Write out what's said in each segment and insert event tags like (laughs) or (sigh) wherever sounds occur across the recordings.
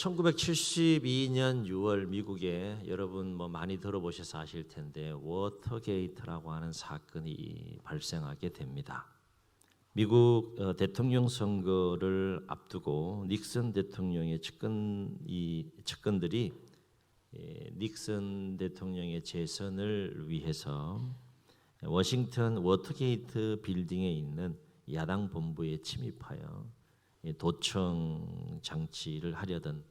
1972년 6월 미국에 여러분 뭐 많이 들어보셔서 아실 텐데 워터게이트라고 하는 사건이 발생하게 됩니다. 미국 어, 대통령 선거를 앞두고 닉슨 대통령의 측근 이 측근들이 예, 닉슨 대통령의 재선을 위해서 워싱턴 워터게이트 빌딩에 있는 야당 본부에 침입하여 이 도청 장치를 하려던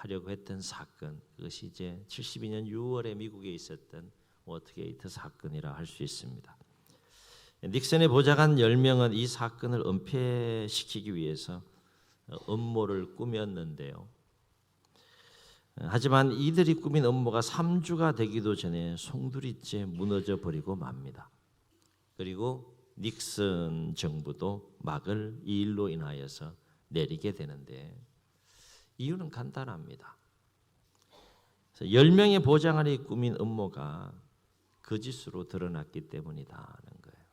하려고 했던 사건 그것이 이제 72년 6월에 미국에 있었던 워터게이트 사건이라 할 수 있습니다. 닉슨의 보좌관 10명은 이 사건을 은폐시키기 위해서 음모를 꾸몄는데요. 하지만 이들이 꾸민 음모가 3주가 되기도 전에 송두리째 무너져 버리고 맙니다. 그리고 닉슨 정부도 막을 이 일로 인하여서 내리게 되는데 이유는 간단합니다. 10명의 보좌관이 꾸민 음모가 거짓으로 드러났기 때문이다는 거예요.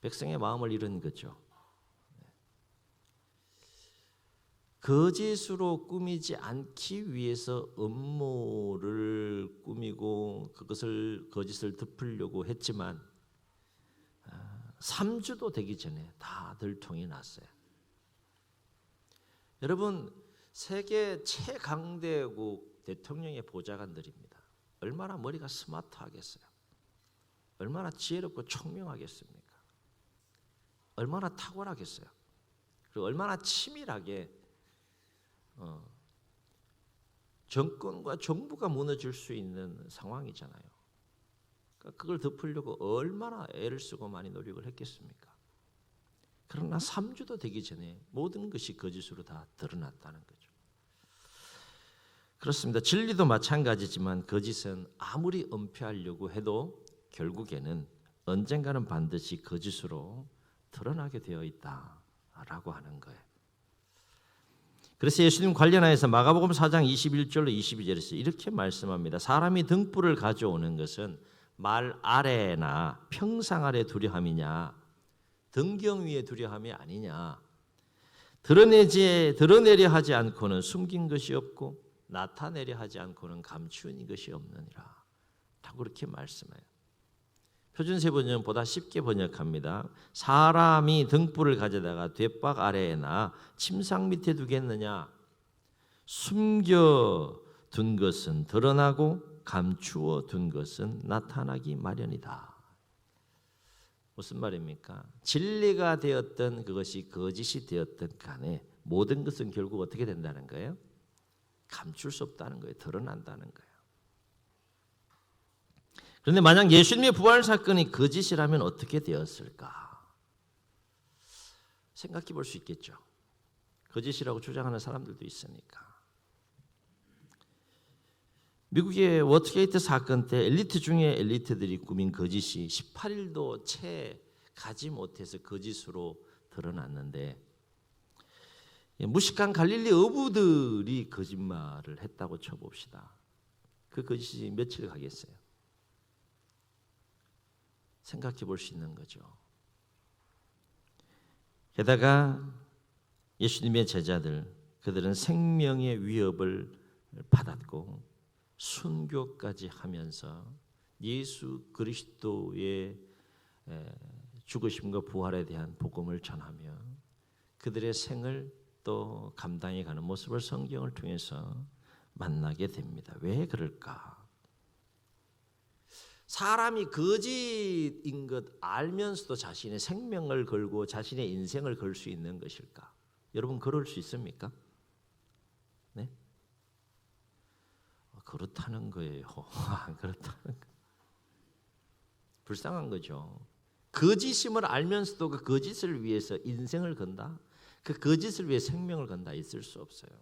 백성의 마음을 잃은 거죠. 거짓으로 꾸미지 않기 위해서 음모를 꾸미고 그것을 거짓을 덮으려고 했지만 3주도 되기 전에 다 들통이 났어요. 여러분 세계 최강대국 대통령의 보좌관들입니다. 얼마나 머리가 스마트하겠어요. 얼마나 지혜롭고 총명하겠습니까? 얼마나 탁월하겠어요. 그리고 얼마나 치밀하게 어, 정권과 정부가 무너질 수 있는 상황이잖아요. 그러니까 그걸 덮으려고 얼마나 애를 쓰고 많이 노력을 했겠습니까? 그러나 3주도 되기 전에 모든 것이 거짓으로 다 드러났다는 거죠. 그렇습니다. 진리도 마찬가지지만 거짓은 아무리 은폐하려고 해도 결국에는 언젠가는 반드시 거짓으로 드러나게 되어 있다라고 하는 거예요. 그래서 예수님 관련하여서 마가복음 4장 21절로 22절에서 이렇게 말씀합니다. 사람이 등불을 가져오는 것은 말 아래나 평상 아래 두려함이냐 등경 위에 두려함이 아니냐 드러내지 드러내려 하지 않고는 숨긴 것이 없고 나타내려 하지 않고는 감추인 것이 없느니라. 라고 그렇게 말씀해요. 표준세 번역은 보다 쉽게 번역합니다. 사람이 등불을 가져다가 뒷박 아래에나 침상 밑에 두겠느냐? 숨겨 둔 것은 드러나고 감추어 둔 것은 나타나기 마련이다. 무슨 말입니까? 진리가 되었던 그것이 거짓이 되었던 간에 모든 것은 결국 어떻게 된다는 거예요? 감출 수 없다는 거예요. 드러난다는 거예요. 그런데 만약 예수님의 부활 사건이 거짓이라면 어떻게 되었을까? 생각해 볼 수 있겠죠. 거짓이라고 주장하는 사람들도 있으니까. 미국의 워터게이트 사건 때 엘리트 중에 엘리트들이 꾸민 거짓이 18일도 채 가지 못해서 거짓으로 드러났는데 무식한 갈릴리 어부들이 거짓말을 했다고 쳐봅시다. 그 거짓이 며칠 가겠어요? 생각해 볼 수 있는 거죠. 게다가 예수님의 제자들 그들은 생명의 위협을 받았고 순교까지 하면서 예수 그리스도의 죽으심과 부활에 대한 복음을 전하며 그들의 생을 또 감당해 가는 모습을 성경을 통해서 만나게 됩니다. 왜 그럴까? 사람이 거짓인 것 알면서도 자신의 생명을 걸고 자신의 인생을 걸 수 있는 것일까? 여러분 그럴 수 있습니까? 네? 아, 그렇다는 거예요. (laughs) 그렇다는 거. 불쌍한 거죠. 거짓임을 알면서도 그 거짓을 위해서 인생을 건다. 그 거짓을 위해 생명을 건다 있을 수 없어요.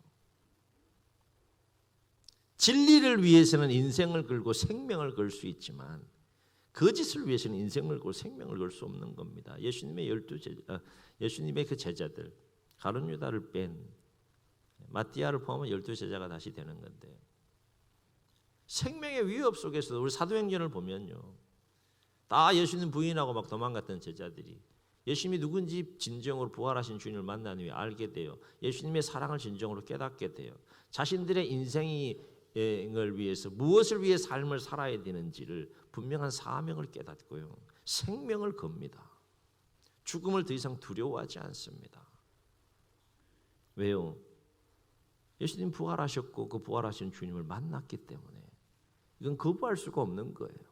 진리를 위해서는 인생을 걸고 생명을 걸 수 있지만 거짓을 위해서는 인생을 걸고 생명을 걸 수 없는 겁니다. 예수님의 열두 제 아, 예수님의 그 제자들 가룟 유다를 뺀 마띠아를 포함한 열두 제자가 다시 되는 건데 생명의 위협 속에서 우리 사도행전을 보면요. 다 예수님 부인하고 막 도망갔던 제자들이 예수님이 누군지 진정으로 부활하신 주님을 만난 후에 알게 돼요. 예수님의 사랑을 진정으로 깨닫게 돼요. 자신들의 인생을 위해서 무엇을 위해 삶을 살아야 되는지를 분명한 사명을 깨닫고요. 생명을 겁니다. 죽음을 더 이상 두려워하지 않습니다. 왜요? 예수님 부활하셨고 그 부활하신 주님을 만났기 때문에 이건 거부할 수가 없는 거예요.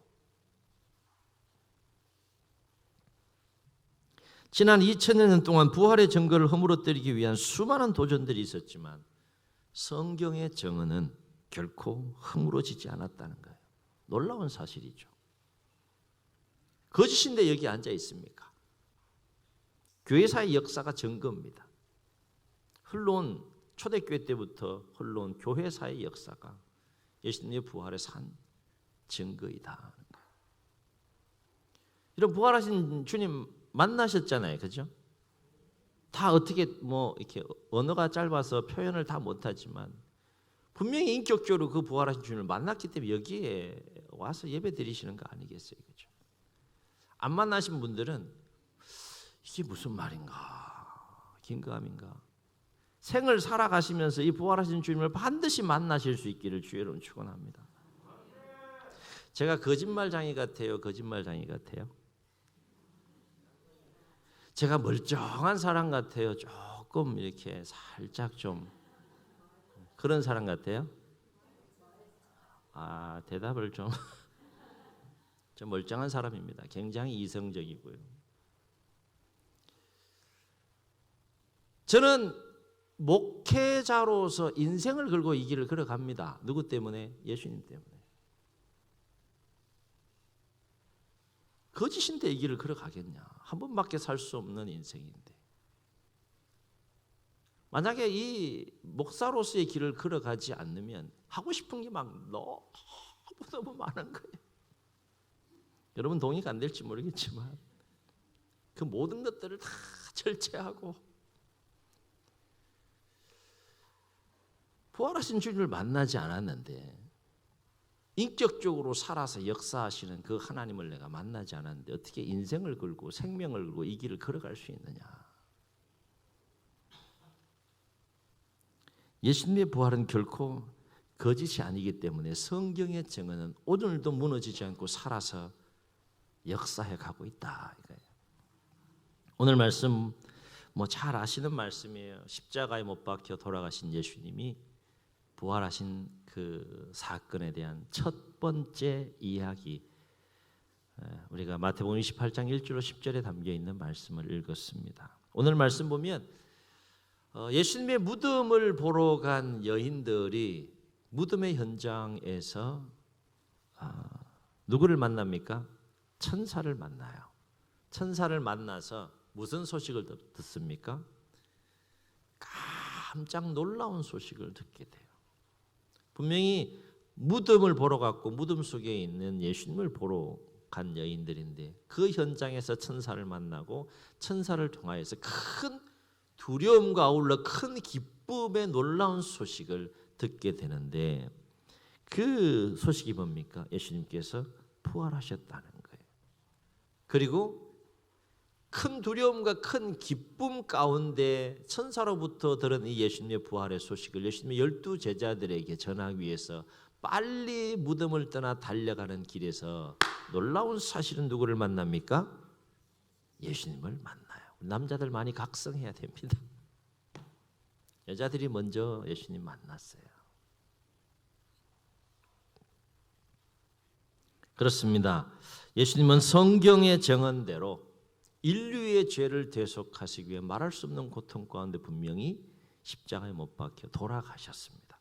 지난 2000년 동안 부활의 증거를 허물어뜨리기 위한 수많은 도전들이 있었지만 성경의 정언은 결코 허물어지지 않았다는 거예요. 놀라운 사실이죠. 거짓인데 여기 앉아 있습니까? 교회사의 역사가 증거입니다. 흘러온 초대교회 때부터 흘러온 교회사의 역사가 예수님의 부활의 산 증거이다. 이런 부활하신 주님 만나셨잖아요, 그죠? 다 어떻게 뭐 이렇게 언어가 짧아서 표현을 다 못하지만 분명히 인격적으로 그 부활하신 주님을 만났기 때문에 여기에 와서 예배 드리시는 거 아니겠어요, 그죠? 안 만나신 분들은 이게 무슨 말인가, 긴가함인가? 생을 살아가시면서 이 부활하신 주님을 반드시 만나실 수 있기를 주의로 축원합니다. 제가 거짓말장이 같아요, 거짓말장이 같아요. 제가 멀쩡한 사람 같아요. 조금 이렇게 살짝 좀 그런 사람 같아요. 아 대답을 좀. (laughs) 좀 멀쩡한 사람입니다. 굉장히 이성적이고요. 저는 목회자로서 인생을 걸고 이 길을 걸어갑니다. 누구 때문에? 예수님 때문에. 거짓인데 이 길을 걸어가겠냐? 한 번밖에 살 수 없는 인생인데. 만약에 이 목사로서의 길을 걸어가지 않으면 하고 싶은 게 막 너무 너무 많은 거예요. 여러분 동의가 안 될지 모르겠지만 그 모든 것들을 다 절제하고 부활하신 주님을 만나지 않았는데 인격적으로 살아서 역사하시는 그 하나님을 내가 만나지 않았는데 어떻게 인생을 걸고 생명을 걸고 이 길을 걸어갈 수 있느냐? 예수님의 부활은 결코 거짓이 아니기 때문에 성경의 증언은 오늘도 무너지지 않고 살아서 역사해 가고 있다. 오늘 말씀 뭐 잘 아시는 말씀이에요. 십자가에 못 박혀 돌아가신 예수님이 부활하신 그 사건에 대한 첫 번째 이야기 우리가 마태복음 28장 1절로 10절에 담겨 있는 말씀을 읽었습니다. 오늘 말씀 보면 어, 예수님의 무덤을 보러 간 여인들이 무덤의 현장에서 아, 누구를 만납니까? 천사를 만나요. 천사를 만나서 무슨 소식을 듣습니까? 깜짝 놀라운 소식을 듣게 돼요. 분명히 무덤을 보러 갔고 무덤 속에 있는 예수님을 보러 간 여인들인데 그 현장에서 천사를 만나고 천사를 통하여서 큰 두려움과 아울러 큰 기쁨의 놀라운 소식을 듣게 되는데 그 소식이 뭡니까? 예수님께서 부활하셨다는 거예요. 그리고 큰 두려움과 큰 기쁨 가운데 천사로부터 들은 이 예수님의 부활의 소식을 예수님의 열두 제자들에게 전하기 위해서 빨리 무덤을 떠나 달려가는 길에서 놀라운 사실은 누구를 만납니까? 예수님을 만나요. 남자들 많이 각성해야 됩니다. 여자들이 먼저 예수님 만났어요. 그렇습니다. 예수님은 성경의 정언대로 인류의 죄를 대속하시기 위해 말할 수 없는 고통 가운데 분명히 십자가에 못 박혀 돌아가셨습니다.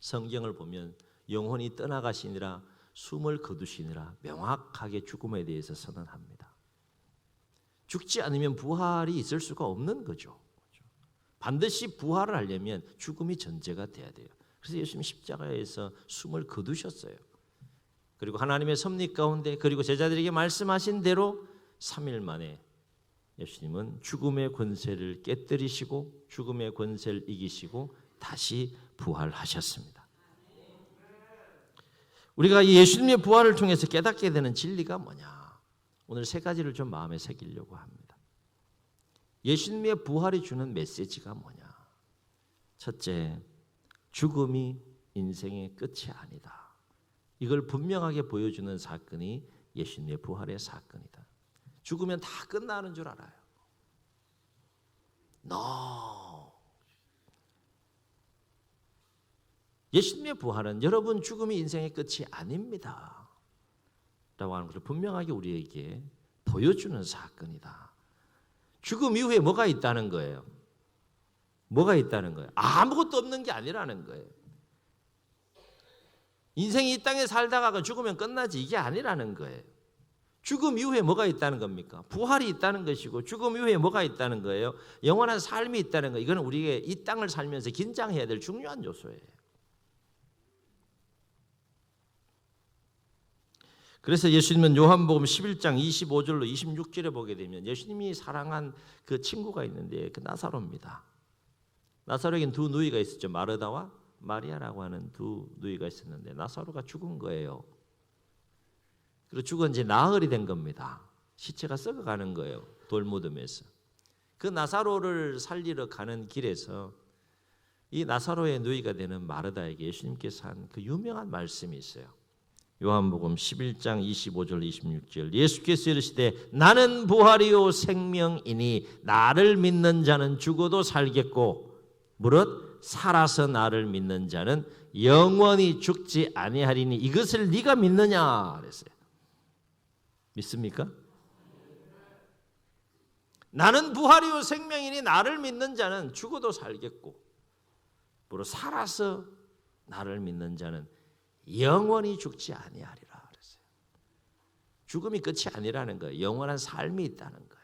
성경을 보면 영혼이 떠나가시니라 숨을 거두시니라 명확하게 죽음에 대해서 선언합니다. 죽지 않으면 부활이 있을 수가 없는 거죠. 반드시 부활을 하려면 죽음이 전제가 돼야 돼요. 그래서 예수님 십자가에서 숨을 거두셨어요. 그리고 하나님의 섭리 가운데 그리고 제자들에게 말씀하신 대로 3일 만에 예수님은 죽음의 권세를 깨뜨리시고 죽음의 권세를 이기시고 다시 부활하셨습니다. 우리가 이 예수님의 부활을 통해서 깨닫게 되는 진리가 뭐냐? 오늘 세 가지를 좀 마음에 새기려고 합니다. 예수님의 부활이 주는 메시지가 뭐냐? 첫째, 죽음이 인생의 끝이 아니다. 이걸 분명하게 보여주는 사건이 예수님의 부활의 사건이다. 죽으면 다 끝나는 줄 알아요. No. 예수님의 부활은 여러분 죽음이 인생의 끝이 아닙니다. 라고 하는 것을 분명하게 우리에게 보여주는 사건이다. 죽음 이후에 뭐가 있다는 거예요? 뭐가 있다는 거예요? 아무것도 없는 게 아니라는 거예요. 인생이 이 땅에 살다가 죽으면 끝나지 이게 아니라는 거예요. 죽음 이후에 뭐가 있다는 겁니까? 부활이 있다는 것이고 죽음 이후에 뭐가 있다는 거예요? 영원한 삶이 있다는 거. 이거는 우리가 이 땅을 살면서 긴장해야 될 중요한 요소예요. 그래서 예수님은 요한복음 11장 25절로 26절에 보게 되면 예수님이 사랑한 그 친구가 있는데 그 나사로입니다. 나사로에겐 두 누이가 있었죠. 마르다와 마리아라고 하는 두 누이가 있었는데 나사로가 죽은 거예요. 그리고 죽은 지 나흘이 된 겁니다. 시체가 썩어가는 거예요. 돌무덤에서. 그 나사로를 살리러 가는 길에서 이 나사로의 누이가 되는 마르다에게 예수님께서 한 그 유명한 말씀이 있어요. 요한복음 11장 25절 26절 예수께서 이르시되 나는 부활이요 생명이니 나를 믿는 자는 죽어도 살겠고 무릇 살아서 나를 믿는 자는 영원히 죽지 아니하리니 이것을 네가 믿느냐 그랬어요. 믿습니까? 나는 부활이요 생명이니 나를 믿는 자는 죽어도 살겠고 무릇 살아서 나를 믿는 자는 영원히 죽지 아니하리라 그랬어요. 죽음이 끝이 아니라는 거예요. 영원한 삶이 있다는 거예요.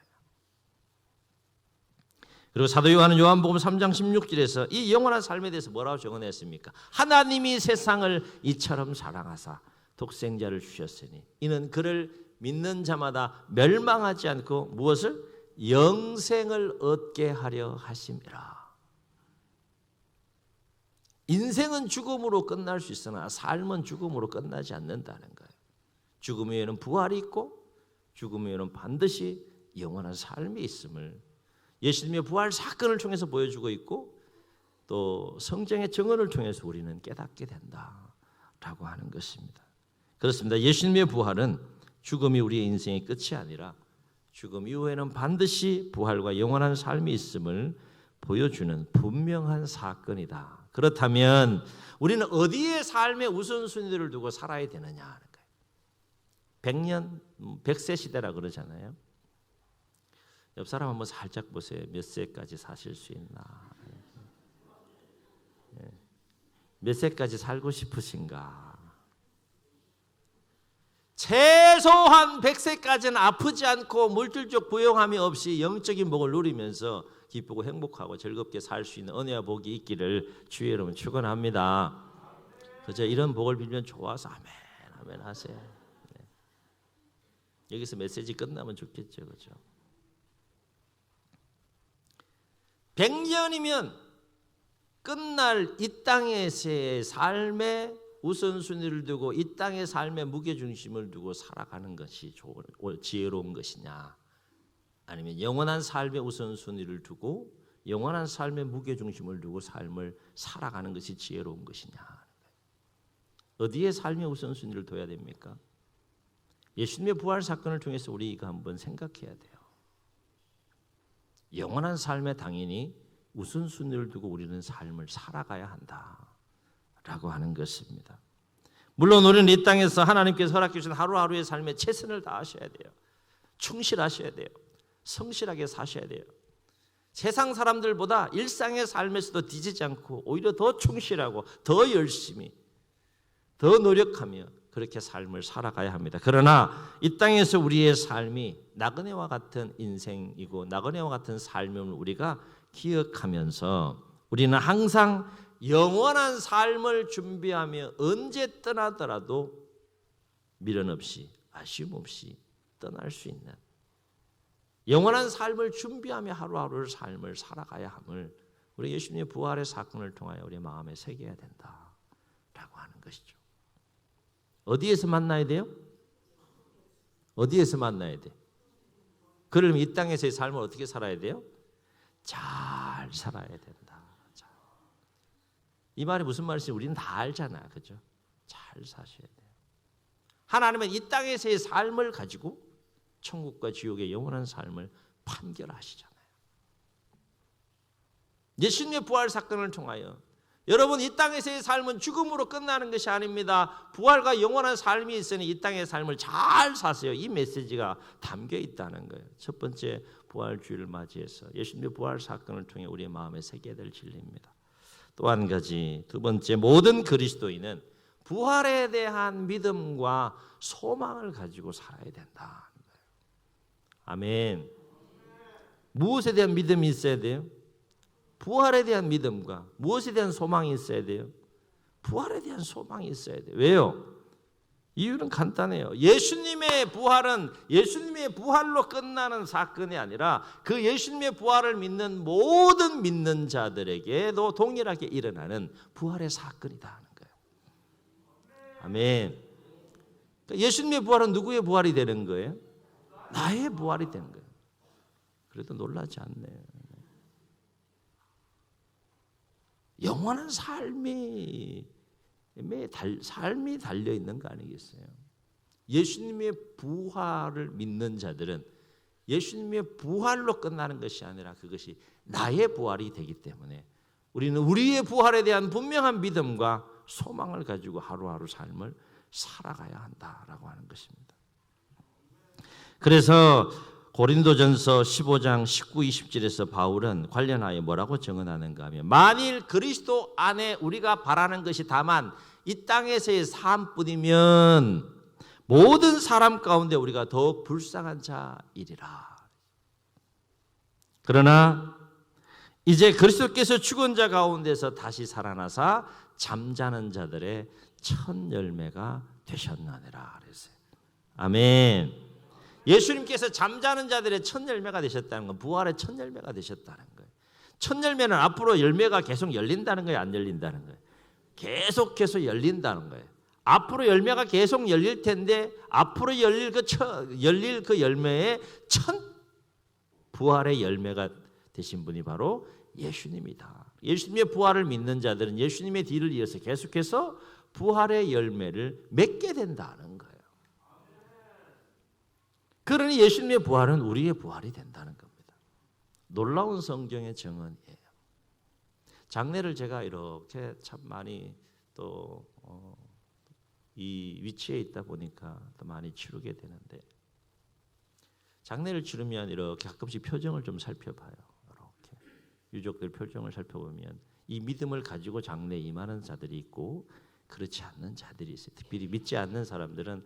그리고 사도 요한은 요한복음 3장 16절에서 이 영원한 삶에 대해서 뭐라고 적어냈습니까? 하나님이 세상을 이처럼 사랑하사 독생자를 주셨으니 이는 그를 믿는 자마다 멸망하지 않고 무엇을 영생을 얻게 하려 하심이라. 인생은 죽음으로 끝날 수 있으나 삶은 죽음으로 끝나지 않는다는 거예요. 죽음 후에는 부활이 있고 죽음 후에는 반드시 영원한 삶이 있음을 예수님의 부활 사건을 통해서 보여주고 있고 또 성경의 증언을 통해서 우리는 깨닫게 된다라고 하는 것입니다. 그렇습니다. 예수님의 부활은 죽음이 우리의 인생의 끝이 아니라 죽음 이후에는 반드시 부활과 영원한 삶이 있음을 보여주는 분명한 사건이다. 그렇다면 우리는 어디에 삶의 우선순위를 두고 살아야 되느냐 하는 거예요. 100년, 100세 시대라 그러잖아요. 옆 사람 한번 살짝 보세요. 몇 세까지 사실 수 있나? 예. 몇 세까지 살고 싶으신가? 최소한 100세까지는 아프지 않고 물질적 부용함이 없이 영적인 복을 누리면서 기쁘고 행복하고 즐겁게 살 수 있는 은혜와 복이 있기를 주의 여러분 축원합니다. 그저 이런 복을 빌면 좋아서 아멘 아멘 하세요. 네. 여기서 메시지 끝나면 좋겠죠, 그죠? 100년이면 끝날 이 땅에서의 삶의 우선순위를 두고 이 땅의 삶의 무게중심을 두고 살아가는 것이 지혜로운 것이냐 아니면 영원한 삶의 우선순위를 두고 영원한 삶의 무게중심을 두고 삶을 살아가는 것이 지혜로운 것이냐 어디에 삶의 우선순위를 둬야 됩니까? 예수님의 부활 사건을 통해서 우리가 한번 생각해야 돼요. 영원한 삶에 당연히 우선순위를 두고 우리는 삶을 살아가야 한다 라고 하는 것입니다. 물론 우리는 이 땅에서 하나님께서 허락해 주신 하루하루의 삶에 최선을 다하셔야 돼요. 충실하셔야 돼요. 성실하게 사셔야 돼요. 세상 사람들보다 일상의 삶에서도 뒤지지 않고 오히려 더 충실하고 더 열심히 더 노력하며 그렇게 삶을 살아가야 합니다. 그러나 이 땅에서 우리의 삶이 나그네와 같은 인생이고 나그네와 같은 삶을 우리가 기억하면서 우리는 항상 영원한 삶을 준비하며 언제 떠나더라도 미련 없이 아쉬움 없이 떠날 수 있는 영원한 삶을 준비하며 하루하루를 삶을 살아가야 함을 우리 예수님의 부활의 사건을 통하여 우리 마음에 새겨야 된다라고 하는 것이죠. 어디에서 만나야 돼요? 어디에서 만나야 돼? 그러면 이 땅에서의 삶을 어떻게 살아야 돼요? 잘 살아야 된다. 자. 이 말이 무슨 말인지 우리는 다 알잖아, 그죠? 잘 사셔야 돼요. 하나님은 이 땅에서의 삶을 가지고 천국과 지옥의 영원한 삶을 판결하시잖아요. 예수님의 부활 사건을 통하여 여러분 이 땅에서의 삶은 죽음으로 끝나는 것이 아닙니다. 부활과 영원한 삶이 있으니 이 땅의 삶을 잘 사세요. 이 메시지가 담겨 있다는 거예요. 첫 번째 부활 주일을 맞이해서 예수님의 부활 사건을 통해 우리의 마음에 새겨야 될 진리입니다. 또 한 가지 두 번째 모든 그리스도인은 부활에 대한 믿음과 소망을 가지고 살아야 된다. 아멘. 무엇에 대한 믿음이 있어야 돼요? 부활에 대한 믿음과 무엇에 대한 소망이 있어야 돼요? 부활에 대한 소망이 있어야 돼요. 왜요? 이유는 간단해요. 예수님의 부활은 예수님의 부활로 끝나는 사건이 아니라 그 예수님의 부활을 믿는 모든 믿는 자들에게도 동일하게 일어나는 부활의 사건이다 하는 거예요. 아멘. 그러니까 예수님의 부활은 누구의 부활이 되는 거예요? 나의 부활이 되는 거예요. 그래도 놀라지 않네요. 영원한 삶이 삶이 달려 있는 거 아니겠어요? 예수님의 부활을 믿는 자들은 예수님의 부활로 끝나는 것이 아니라 그것이 나의 부활이 되기 때문에 우리는 우리의 부활에 대한 분명한 믿음과 소망을 가지고 하루하루 삶을 살아가야 한다라고 하는 것입니다. 그래서 고린도전서 15장 19, 20절에서 바울은 관련하여 뭐라고 증언하는가 하면 만일 그리스도 안에 우리가 바라는 것이 다만 이 땅에서의 삶뿐이면 모든 사람 가운데 우리가 더욱 불쌍한 자이리라. 그러나 이제 그리스도께서 죽은 자 가운데서 다시 살아나사 잠자는 자들의 첫 열매가 되셨나니라 그랬어요. 아멘. 예수님께서 잠자는 자들의 첫 열매가 되셨다는 건 부활의 첫 열매가 되셨다는 거예요. 첫 열매는 앞으로 열매가 계속 열린다는 거예요, 안 열린다는 거예요. 계속해서 열린다는 거예요. 앞으로 열매가 계속 열릴 텐데 앞으로 열릴 그 첫, 열릴 그 열매의 첫 부활의 열매가 되신 분이 바로 예수님이다. 예수님의 부활을 믿는 자들은 예수님의 뒤를 이어서 계속해서 부활의 열매를 맺게 된다는. 그러니 예수님의 부활은 우리의 부활이 된다는 겁니다. 놀라운 성경의 증언이에요. 장례를 제가 이렇게 참 많이 또이 어, 위치에 있다 보니까 또 많이 치르게 되는데 장례를 치르면 이렇게 가끔씩 표정을 좀 살펴봐요. 이렇게 유족들 표정을 살펴보면 이 믿음을 가지고 장례에 임하는 자들이 있고 그렇지 않는 자들이 있어요. 특별히 믿지 않는 사람들은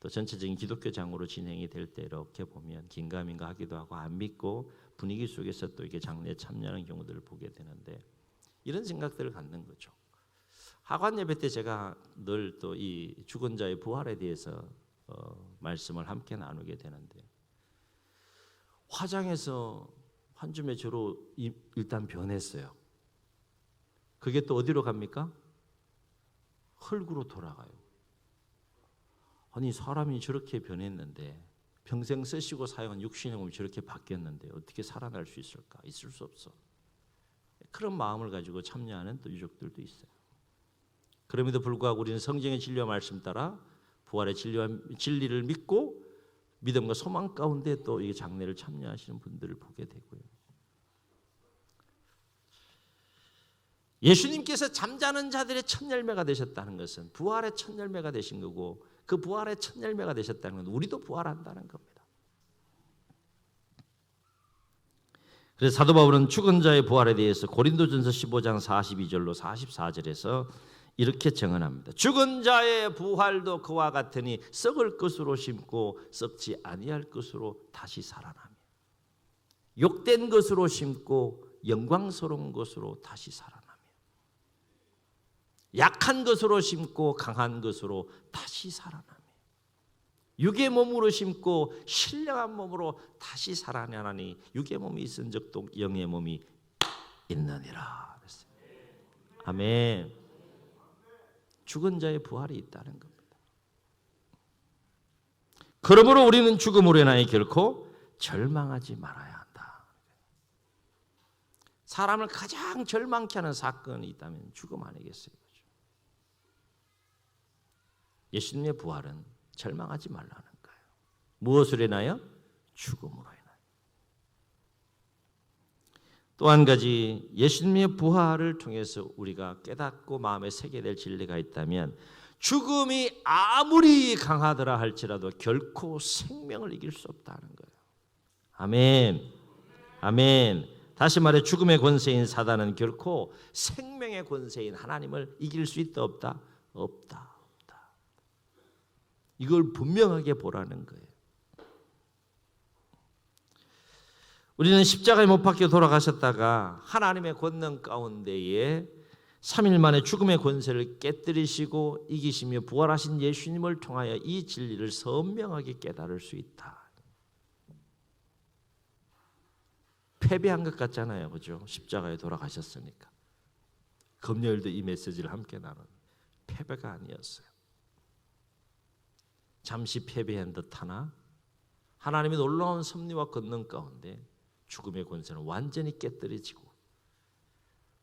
또 전체적인 기독교 장으로 진행이 될 때 이렇게 보면 긴가민가 하기도 하고 안 믿고 분위기 속에서 또 이게 장례에 참여하는 경우들을 보게 되는데 이런 생각들을 갖는 거죠. 하관 예배 때 제가 늘 또 이 죽은 자의 부활에 대해서 어, 말씀을 함께 나누게 되는데 화장에서 한 줌의 저로 일단 변했어요. 그게 또 어디로 갑니까? 흙으로 돌아가요. 아니 사람이 저렇게 변했는데 평생 쓰시고 사용한 육신의 몸이 저렇게 바뀌었는데 어떻게 살아날 수 있을까? 있을 수 없어. 그런 마음을 가지고 참여하는 또 유족들도 있어요. 그럼에도 불구하고 우리는 성경의 진리와 말씀 따라 부활의 진리와 진리를 믿고 믿음과 소망 가운데 또 이 장례를 참여하시는 분들을 보게 되고요. 예수님께서 잠자는 자들의 첫 열매가 되셨다는 것은 부활의 첫 열매가 되신 거고 그 부활의 첫 열매가 되셨다는 건 우리도 부활한다는 겁니다. 그래서 사도 바울은 죽은 자의 부활에 대해서 고린도전서 15장 42절로 44절에서 이렇게 증언합니다. 죽은 자의 부활도 그와 같으니 썩을 것으로 심고 썩지 아니할 것으로 다시 살아나며 욕된 것으로 심고 영광스러운 것으로 다시 살아나며 약한 것으로 심고 강한 것으로 다시 살아나며 육의 몸으로 심고 신령한 몸으로 다시 살아나니 육의 몸이 있은 적도 영의 몸이 있느니라. 아멘. 죽은 자의 부활이 있다는 겁니다. 그러므로 우리는 죽음으로 인하여 결코 절망하지 말아야 한다. 사람을 가장 절망케 하는 사건이 있다면 죽음 아니겠어요? 예수님의 부활은 절망하지 말라는 거예요. 무엇으로 인하여? 죽음으로 인하여. 또 한 가지 예수님의 부활을 통해서 우리가 깨닫고 마음에 새게 될 진리가 있다면 죽음이 아무리 강하더라 할지라도 결코 생명을 이길 수 없다는 거예요. 아멘. 아멘. 다시 말해 죽음의 권세인 사단은 결코 생명의 권세인 하나님을 이길 수 있다? 없다. 없다. 이걸 분명하게 보라는 거예요. 우리는 십자가에 못 박혀 돌아가셨다가 하나님의 권능 가운데에 3일 만에 죽음의 권세를 깨뜨리시고 이기시며 부활하신 예수님을 통하여 이 진리를 선명하게 깨달을 수 있다. 패배한 것 같잖아요. 그죠? 십자가에 돌아가셨으니까. 금요일도 이 메시지를 함께 나눈 패배가 아니었어요. 잠시 패배한 듯하나 하나님의 놀라운 섭리와 권능 가운데 죽음의 권세는 완전히 깨뜨려지고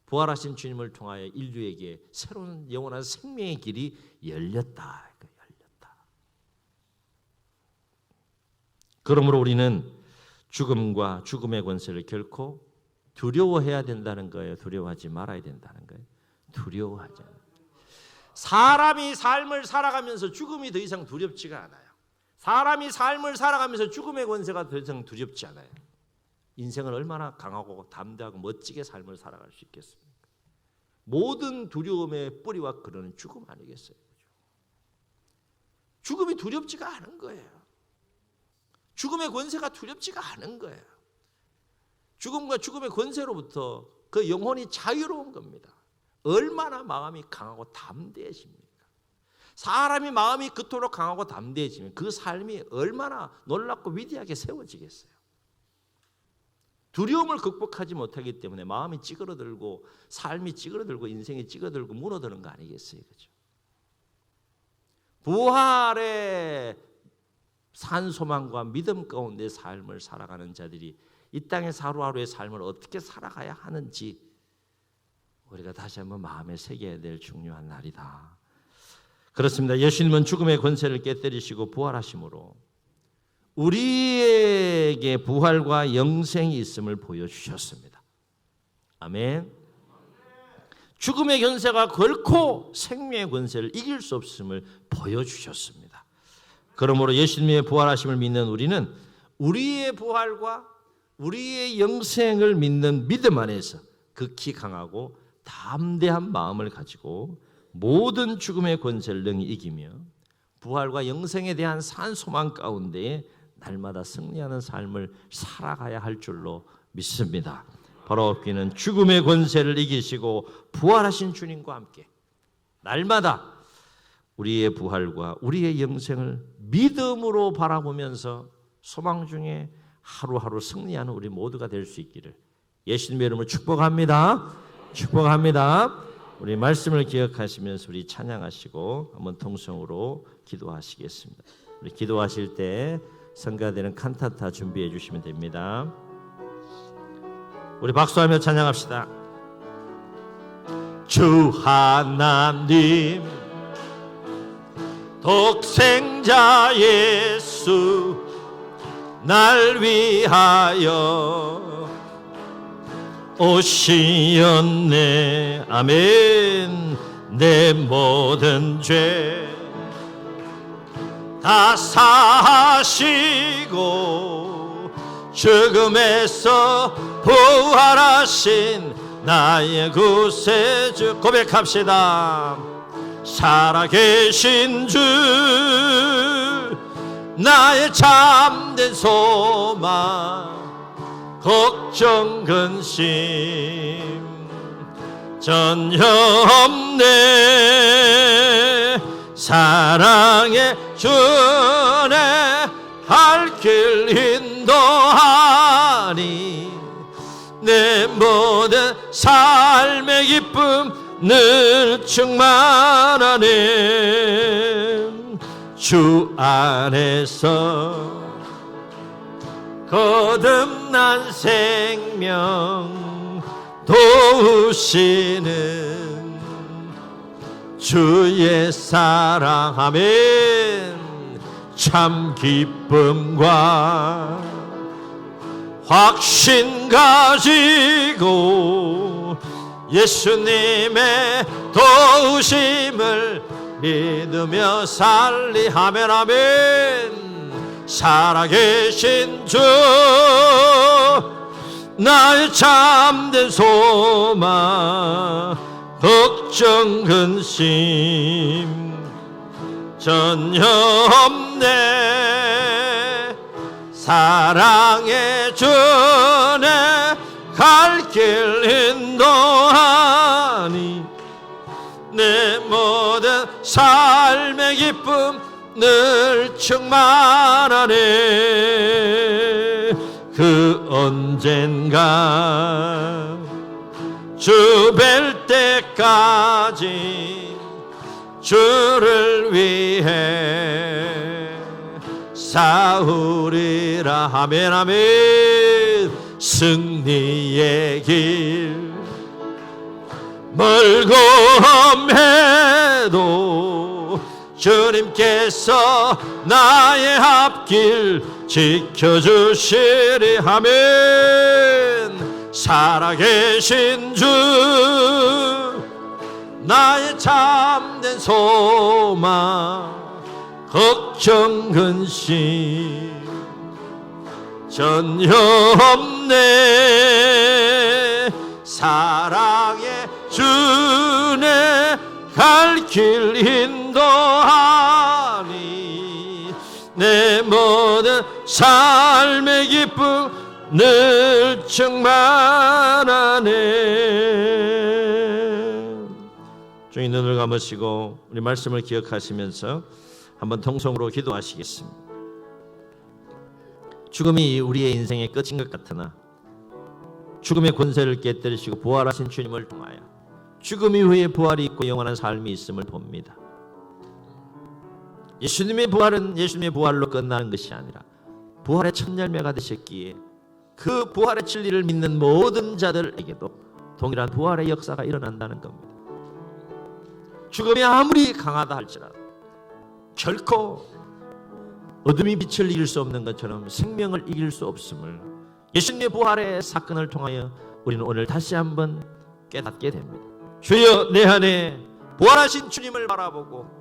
부활하신 주님을 통하여 인류에게 새로운 영원한 생명의 길이 열렸다. 열렸다. 그러므로 우리는 죽음과 죽음의 권세를 결코 두려워해야 된다는 거예요. 두려워하지 말아야 된다는 거예요. 두려워하지 않아요. 사람이 삶을 살아가면서 죽음이 더 이상 두렵지가 않아요. 사람이 삶을 살아가면서 죽음의 권세가 더 이상 두렵지 않아요. 인생을 얼마나 강하고 담대하고 멋지게 삶을 살아갈 수 있겠습니까? 모든 두려움의 뿌리와 근원은 죽음 아니겠어요? 죽음이 두렵지가 않은 거예요. 죽음의 권세가 두렵지가 않은 거예요. 죽음과 죽음의 권세로부터 그 영혼이 자유로운 겁니다. 얼마나 마음이 강하고 담대해집니까? 사람이 마음이 그토록 강하고 담대해지면 그 삶이 얼마나 놀랍고 위대하게 세워지겠어요. 두려움을 극복하지 못하기 때문에 마음이 찌그러들고 삶이 찌그러들고 인생이 찌그러들고 무너드는 거 아니겠어요, 그죠? 부활의 산 소망과 믿음 가운데 삶을 살아가는 자들이 이 땅의 하루하루의 삶을 어떻게 살아가야 하는지 우리가 다시 한번 마음에 새겨야 될 중요한 날이다. 그렇습니다. 예수님은 죽음의 권세를 깨뜨리시고 부활하심으로 우리에게 부활과 영생이 있음을 보여주셨습니다. 아멘. 죽음의 권세가 결코 생명의 권세를 이길 수 없음을 보여주셨습니다. 그러므로 예수님의 부활하심을 믿는 우리는 우리의 부활과 우리의 영생을 믿는 믿음 안에서 극히 강하고 담대한 마음을 가지고 모든 죽음의 권세를 능히 이기며 부활과 영생에 대한 산 소망 가운데에 날마다 승리하는 삶을 살아가야 할 줄로 믿습니다. 바로 없기는 죽음의 권세를 이기시고 부활하신 주님과 함께 날마다 우리의 부활과 우리의 영생을 믿음으로 바라보면서 소망 중에 하루하루 승리하는 우리 모두가 될 수 있기를 예수님의 이름으로 축복합니다. 축복합니다. 우리 말씀을 기억하시면서 우리 찬양하시고 한번 통성으로 기도하시겠습니다. 우리 기도하실 때 성가되는 칸타타 준비해 주시면 됩니다. 우리 박수하며 찬양합시다. 주 하나님 독생자 예수 날 위하여 오시었네. 아멘. 내 모든 죄 다 사시고 죽음에서 부활하신 나의 구세주 고백합시다. 살아계신 주 나의 참된 소망 걱정 근심. 전혀 없네. 사랑의 주내 할길 인도하니 내 모든 삶의 기쁨 늘 충만하네. 주 안에서 거듭 난 생명 도우시는 주의 사랑 아멘 참 기쁨과 확신 가지고 예수님의 도우심을 믿으며 살리 하면 아멘 살아계신 주 나의 참된 소망 걱정 근심 전혀 없네. 사랑의 주내 갈길 인도하니 내 모든 삶의 기쁨 늘 충만하네. 그 언젠가 주 뵐 때까지 주를 위해 싸우리라 하면 아멘. 승리의 길 멀고 험해도 주님께서 나의 앞길 지켜주시리 하면 살아계신 주 나의 참된 소망 걱정 근심 전혀 없네. 사랑의 주내 갈길 인 도하니 내 모든 삶의 기쁨 늘 충만하네 주님 눈을 감으시고 우리 말씀을 기억하시면서 한번 통성으로 기도하시겠습니다. 죽음이 우리의 인생의 끝인 것 같으나 죽음의 권세를 깨뜨리시고 부활하신 주님을 통하여 죽음 이후에 부활이 있고 영원한 삶이 있음을 봅니다. 예수님의 부활은 예수님의 부활로 끝나는 것이 아니라 부활의 첫 열매가 되셨기에 그 부활의 진리를 믿는 모든 자들에게도 동일한 부활의 역사가 일어난다는 겁니다. 죽음이 아무리 강하다 할지라도 결코 어둠이 빛을 이길 수 없는 것처럼 생명을 이길 수 없음을 예수님의 부활의 사건을 통하여 우리는 오늘 다시 한번 깨닫게 됩니다. 주여 내 안에 부활하신 주님을 바라보고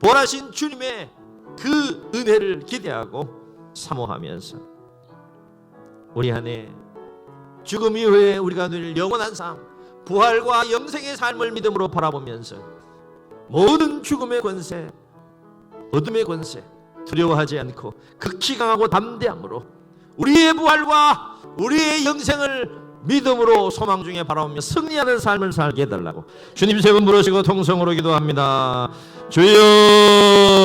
부활하신 주님의 그 은혜를 기대하고 사모하면서 우리 안에 죽음 이후에 우리가 누릴 영원한 삶 부활과 영생의 삶을 믿음으로 바라보면서 모든 죽음의 권세 어둠의 권세 두려워하지 않고 극히 강하고 담대함으로 우리의 부활과 우리의 영생을 믿음으로 소망 중에 바라보며 승리하는 삶을 살게 해달라고. 주님 세번 부르시고 통성으로 기도합니다. 주여